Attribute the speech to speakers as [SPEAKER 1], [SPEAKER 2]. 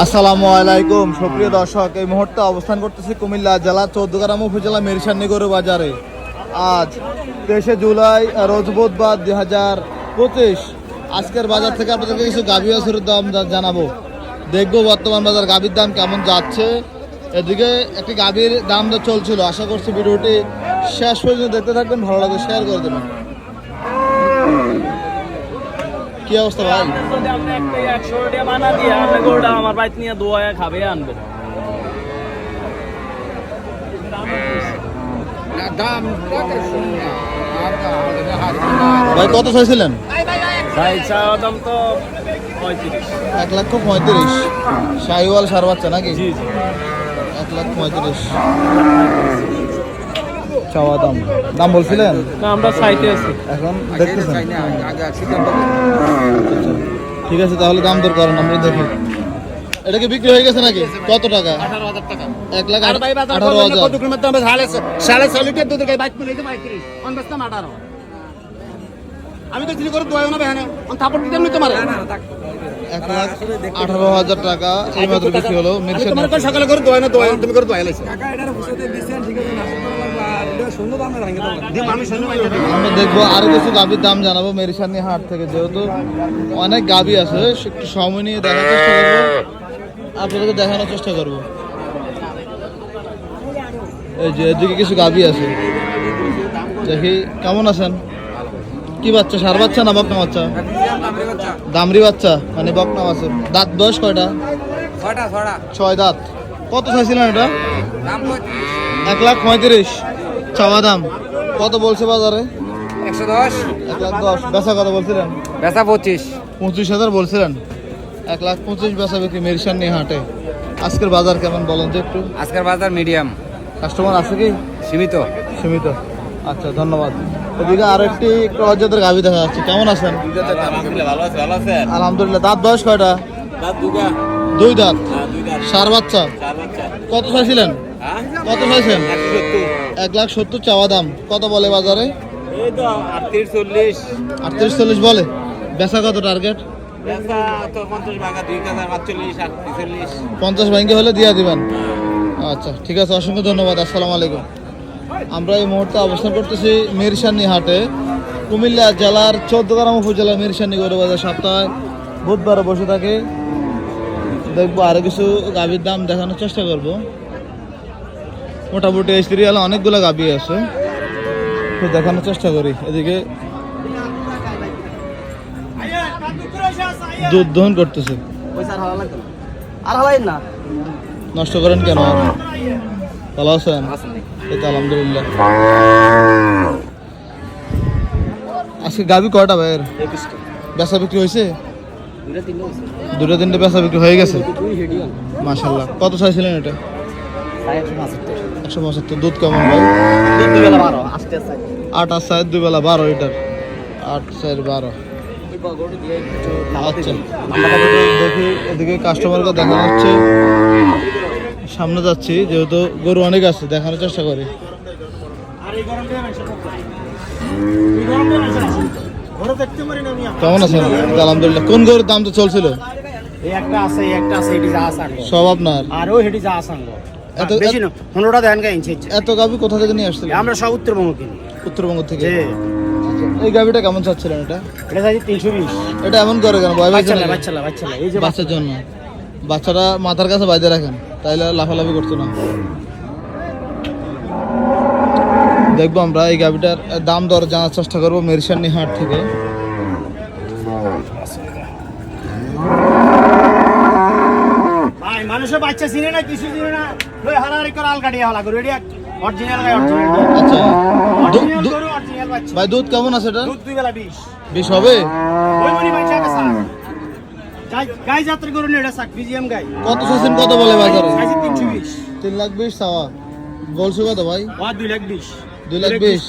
[SPEAKER 1] আসসালামু আলাইকুম। সুপ্রিয় দর্শক, এই মুহূর্তে অবস্থান করতেছি কুমিল্লা জেলা চৌদ্দগ্রাম উপজেলা মেরিসান্নি গরু বাজারে। আজ তেইশে জুলাই, রোজ বুধবার দুই হাজার পঁচিশ। আজকের বাজার থেকে আপনাদেরকে কিছু গাভী বাছুরের দাম জানাব। দেখব বর্তমান বাজার গাভীর দাম কেমন যাচ্ছে। এদিকে একটি গাভীর দাম চলছিল। আশা করছি ভিডিওটি শেষ পর্যন্ত দেখতে থাকবেন, ভালো লাগবে শেয়ার করে দেবেন। কি অবস্থা ভাই?
[SPEAKER 2] যদি আপনি একটা একশো টাকা বানা দিয়ে আপনি গরুটা আমার নিয়ে দোয়া খাবে আনবেন
[SPEAKER 1] ভাই কত চাইছিলেন?
[SPEAKER 2] ভাই চাওয়া দাম তো
[SPEAKER 1] এক লক্ষ পঁয়ত্রিশ। শাহিওয়াল সার বাচ্চা নাকি? এক লাখ পঁয়ত্রিশ। চাওয়া দাম। দাম বলছিলেন?
[SPEAKER 2] না আমরা সাইটে আছি।
[SPEAKER 1] এখন দেখতেছেন? ঠিক আছে তাহলে দাম দর করেন আমরা দেখি। এটা কি বিক্রি হয়ে গেছে নাকি? কত টাকা? এক লাখ
[SPEAKER 2] আর
[SPEAKER 1] আঠারো হাজার।
[SPEAKER 2] সাড়ে সাড়ে ছয় লিটার দুধের গাই বাইক মিলে পঞ্চাশ দাম আঠারো। আমি তো চিনি করে দোয়াও না বেহানে। থাপড় দিতাম না তোমার।
[SPEAKER 1] এক লাখ আঠারো হাজার টাকা এই মাত্র বিক্রি হলো
[SPEAKER 2] আমি সকালে করে দোয়াই না দোয়াই তুমি করে দোয়াই লাইছো। দিম আমি শুনে পাই
[SPEAKER 1] আমরা দেখব আরও কিছু গাভীর দাম জানাব মেরিসানি হাট থেকে যেহেতু অনেক গাভী আছে একটু সময় নিয়ে দেখার চেষ্টা করব। আপনাদেরকে দেখানোর চেষ্টা করব। এই যে এদিকে কিছু গাভী আছে। দেখি কেমন আছেন? কি বাচ্চা সার বাচ্চা না বকনা বাচ্চা? দামরি বাচ্চা মানে বকনা বাচ্চা। দাঁত বয়স কয়টা? ছয় দাঁত। কত চাইছিলেন এটা? এক লাখ পঁয়ত্রিশ। চাওয়া দাম? কত বলছে বাজারে?
[SPEAKER 3] একশো দশ।
[SPEAKER 1] এক লাখ দশ। বেচা কত বলছিলেন?
[SPEAKER 3] বেচা পঁচিশ।
[SPEAKER 1] পঁচিশ হাজার বলছিলেন? এক লাখ পঁচিশ বেচা বিক্রি মেরিসান নিয়ে হাটে। আজকের বাজার কেমন বলেন তো একটু?
[SPEAKER 3] আজকের বাজার মিডিয়াম।
[SPEAKER 1] কাস্টমার আছে কি?
[SPEAKER 3] সীমিত।
[SPEAKER 1] সীমিত। আচ্ছা ধন্যবাদ। এদিকে আরও একটি একটু অজাতের গাভি দেখা যাচ্ছে। কেমন আছেন?
[SPEAKER 3] ভালো আছে ভালো আছে
[SPEAKER 1] আলহামদুলিল্লাহ। দাঁত বয়স কয়টা? দুই দাঁত। সার বাচ্চা। কত চাইছিলেন? কত চাইছেন এক লাখ সত্তর চাওয়া দাম। কত বলে বাজারে?
[SPEAKER 2] আটত্রিশ চল্লিশ।
[SPEAKER 1] বলে। বেচা কত টার্গেট
[SPEAKER 2] পঞ্চাশ ভাঙা দুই হাজার আটচল্লিশ আটচল্লিশ
[SPEAKER 1] পঞ্চাশ ব্যাংকে হলে দিয়ে দিবেন। আচ্ছা ঠিক আছে, অসংখ্য ধন্যবাদ, আসসালামু আলাইকুম। আমরা এই মুহূর্তে অবস্থান করতেছি মিরসানি হাটে। কুমিল্লা জেলার চৌদ্দগ্রাম উপজেলা মিরসানি গরু বাজার সপ্তাহে বুধবারে বসে থাকে। দেখব আরও কিছু গাভীর দাম দেখানোর চেষ্টা করব। মোটামুটি এই সিরিয়ালে অনেকগুলো গাভী আছে। তো দেখানোর চেষ্টা করি এদিকে দুধ দহন করতেছে। নষ্ট করেন কেন? ভালো আছেন? আলহামদুলিল্লাহ। আজকে গাবি কয়টা ভাইয়ের? বেচা বিক্রি হয়েছে? দুটো তিনটে বেচা বিক্রি হয়ে গেছে? মাশাল্লাহ কত চাইছিলেন এটা?
[SPEAKER 2] একশো পঁচাত্তর।
[SPEAKER 1] দুধ কেমন ভাই? আট আর চার দুই বেলা বারো লিটার। আট চার বারো। আচ্ছা। দেখি এদিকে কাস্টমারকে দেখানো হচ্ছে। সামনে যাচ্ছি যেহেতু গরু অনেক আছে দেখানোর চেষ্টা করি। কেমন আছেন? আলহামদুলিল্লাহ। কোন গরুর দাম তো চলছিল?
[SPEAKER 2] এই একটা আছে একটা আছে এটি যা
[SPEAKER 1] সব আপনার?
[SPEAKER 2] আর ওই হেডি যা আছে আনব
[SPEAKER 1] এত-
[SPEAKER 2] বেশি না পনেরোটা দেন গা ইঞ্চি ইঞ্চি।
[SPEAKER 1] এত গাভি কোথা থেকে নিয়ে আসছিলেন?
[SPEAKER 2] আমরা সব উত্তরবঙ্গ কিনি
[SPEAKER 1] উত্তরবঙ্গ থেকে? এই গাভিটা কেমন চাচ্ছিলেন এটা?
[SPEAKER 2] এটা চাইছি তিনশো বিশ।
[SPEAKER 1] এটা এমন করে কেন? ভয় নাকি?
[SPEAKER 2] বাচ্চালা বাচ্চালা এই যে
[SPEAKER 1] বাচ্চার জন্য। বাচ্চারা মাথার কাছে বাইরে রাখেন তাইলে লাফালাফি করতো না। দেখব আমরা এই গাভিটার দাম দর জানার চেষ্টা করব মেরিসানি হাট থেকে।
[SPEAKER 2] ভাই মানুষের বাচ্চা চিনে না কিছু চিনে না। ওই হারাহারি করে আল কাটিয়ে হালা করে এটি অরিজিনাল গাই অরিজিনাল
[SPEAKER 1] আচ্ছা।
[SPEAKER 2] অরিজিনাল গরু অরিজিনাল বাচ্চা।
[SPEAKER 1] ভাই দুধ কেমন আছে এটা?
[SPEAKER 2] দুধ দুই বেলা বিশ।
[SPEAKER 1] বিষ হবে?
[SPEAKER 2] ওই মনি বাচ্চা আছে স্যার গাই যাত্রা গরু নিয়ে এটা সাক বিজিএম গাই।
[SPEAKER 1] কত চাইছেন কত বলে
[SPEAKER 2] বিশ।
[SPEAKER 1] তিন লাখ বিশ চাওয়া বলছো কত ভাই?
[SPEAKER 2] ও দুই লাখ বিশ।
[SPEAKER 1] দুই লাখ বিশ।